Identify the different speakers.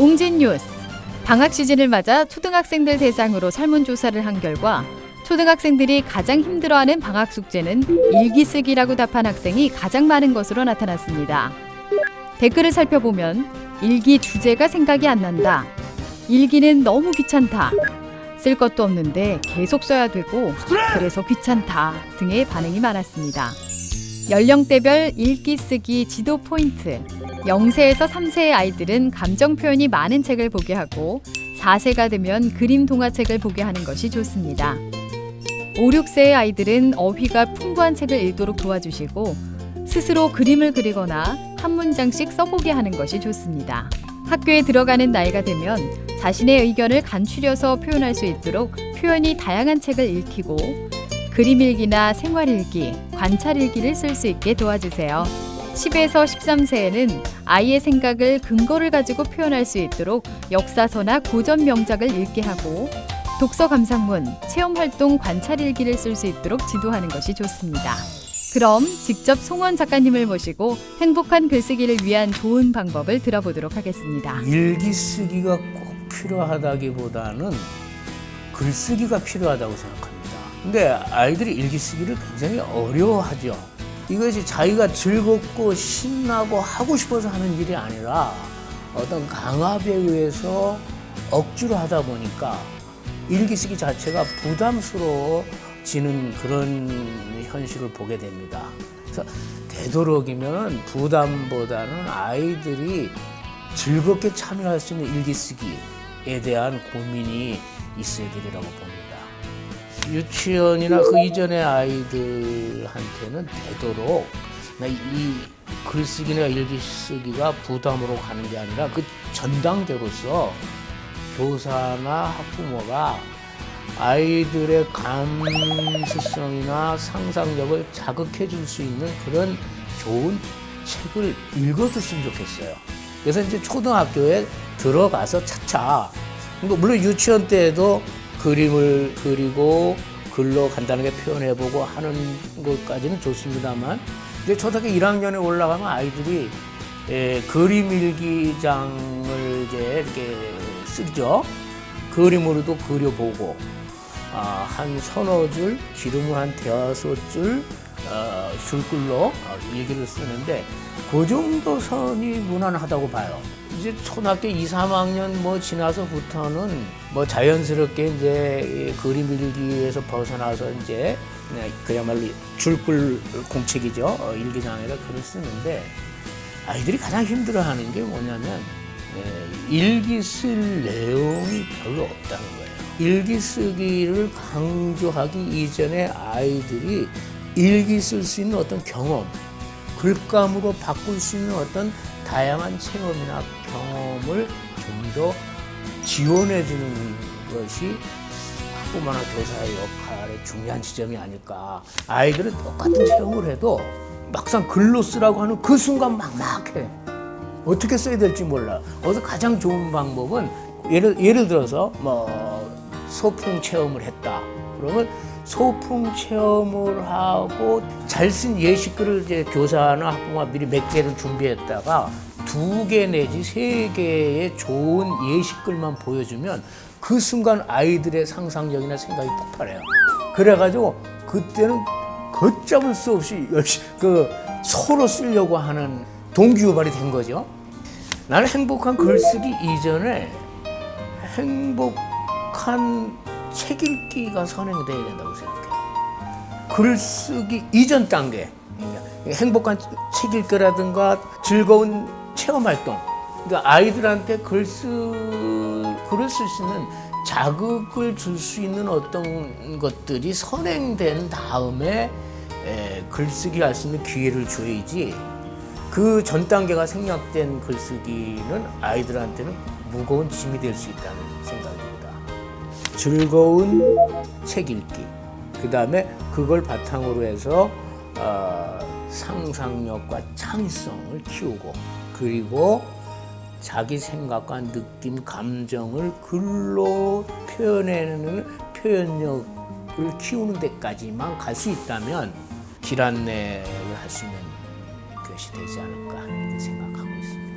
Speaker 1: 웅진 뉴스. 방학 시즌을 맞아 초등학생들 대상으로 설문조사를 한 결과 초등학생들이 가장 힘들어하는 방학 숙제는 일기 쓰기라고 답한 학생이 가장 많은 것으로 나타났습니다. 댓글을 살펴보면 일기 주제가 생각이 안 난다. 일기는 너무 귀찮다. 쓸 것도 없는데 계속 써야 되고 그래서 귀찮다 등의 반응이 많았습니다. 연령대별 읽기 쓰기 지도 포인트 0세에서 3세의 아이들은 감정 표현이 많은 책을 보게 하고 4세가 되면 그림 동화책을 보게 하는 것이 좋습니다. 5, 6세의 아이들은 어휘가 풍부한 책을 읽도록 도와주시고 스스로 그림을 그리거나 한 문장씩 써보게 하는 것이 좋습니다. 학교에 들어가는 나이가 되면 자신의 의견을 간추려서 표현할 수 있도록 표현이 다양한 책을 읽히고 그림 일기나 생활 일기, 관찰 일기를 쓸 수 있게 도와주세요. 10에서 13세에는 아이의 생각을 근거를 가지고 표현할 수 있도록 역사서나 고전 명작을 읽게 하고 독서 감상문, 체험 활동 관찰 일기를 쓸 수 있도록 지도하는 것이 좋습니다. 그럼 직접 송원 작가님을 모시고 행복한 글쓰기를 위한 좋은 방법을 들어보도록 하겠습니다.
Speaker 2: 일기 쓰기가 꼭 필요하다기보다는 글쓰기가 필요하다고 생각합니다. 근데 아이들이 일기 쓰기를 굉장히 어려워하죠. 이것이 자기가 즐겁고 신나고 하고 싶어서 하는 일이 아니라 어떤 강압에 의해서 억지로 하다 보니까 일기 쓰기 자체가 부담스러워지는 그런 현실을 보게 됩니다. 그래서 되도록이면 부담보다는 아이들이 즐겁게 참여할 수 있는 일기 쓰기에 대한 고민이 있어야 되리라고 봅니다. 유치원이나 그 이전의 아이들한테는 되도록 이 글쓰기나 일기 쓰기가 부담으로 가는 게 아니라 그 전당대로서 교사나 학부모가 아이들의 감수성이나 상상력을 자극해 줄 수 있는 그런 좋은 책을 읽어줬으면 좋겠어요. 그래서 이제 초등학교에 들어가서 차차, 뭐 물론 유치원 때에도 그림을 그리고 글로 간단하게 표현해보고 하는 것까지는 좋습니다만, 이제 초등학교 1학년에 올라가면 아이들이 예, 그림 일기장을 이제 이렇게 쓰죠. 그림으로도 그려보고, 아, 한 서너 줄, 기름을 한 대여섯 줄, 어, 줄글로 어, 일기를 쓰는데, 그 정도 선이 무난하다고 봐요. 이제 초등학교 2, 3학년 뭐 지나서부터는 뭐 자연스럽게 이제 이 그림 일기에서 벗어나서 이제 그냥 그야말로 줄글 공책이죠. 어, 일기장에다 글을 쓰는데 아이들이 가장 힘들어하는 게 뭐냐면 예, 일기 쓸 내용이 별로 없다는 거예요. 일기 쓰기를 강조하기 이전에 아이들이 일기 쓸 수 있는 어떤 경험, 글감으로 바꿀 수 있는 어떤 다양한 체험이나 경험을 좀 더 지원해 주는 것이 학부모나 교사의 역할의 중요한 지점이 아닐까. 아이들은 똑같은 체험을 해도 막상 글로 쓰라고 하는 그 순간 막막해. 어떻게 써야 될지 몰라. 그래서 가장 좋은 방법은 예를, 예를 들어서 뭐 소풍 체험을 했다. 그러면 소풍 체험을 하고 잘 쓴 예시글을 이제 교사나 학부모가 미리 몇 개를 준비했다가 두 개 내지 세 개의 좋은 예시글만 보여주면 그 순간 아이들의 상상력이나 생각이 폭발해요. 그래가지고 그때는 걷잡을 수 없이 그 서로 쓰려고 하는 동기유발이 된 거죠. 나는 행복한 글쓰기 이전에 행복한 책 읽기가 선행돼야 된다고 생각해요. 글 쓰기 이전 단계, 그러니까 행복한 책 읽기라든가 즐거운 체험 활동, 그러니까 아이들한테 글 쓰 글을 쓸 수 있는 자극을 줄 수 있는 어떤 것들이 선행된 다음에 에, 글쓰기 할 수 있는 기회를 줘야지 그 전 단계가 생략된 글쓰기는 아이들한테는 무거운 짐이 될 수 있다는. 즐거운 책 읽기. 그 다음에 그걸 바탕으로 해서 어, 상상력과 창의성을 키우고 그리고 자기 생각과 느낌, 감정을 글로 표현해내는 표현력을 키우는 데까지만 갈 수 있다면 길 안내를 할 수 있는 것이 되지 않을까 이렇게 생각합니다.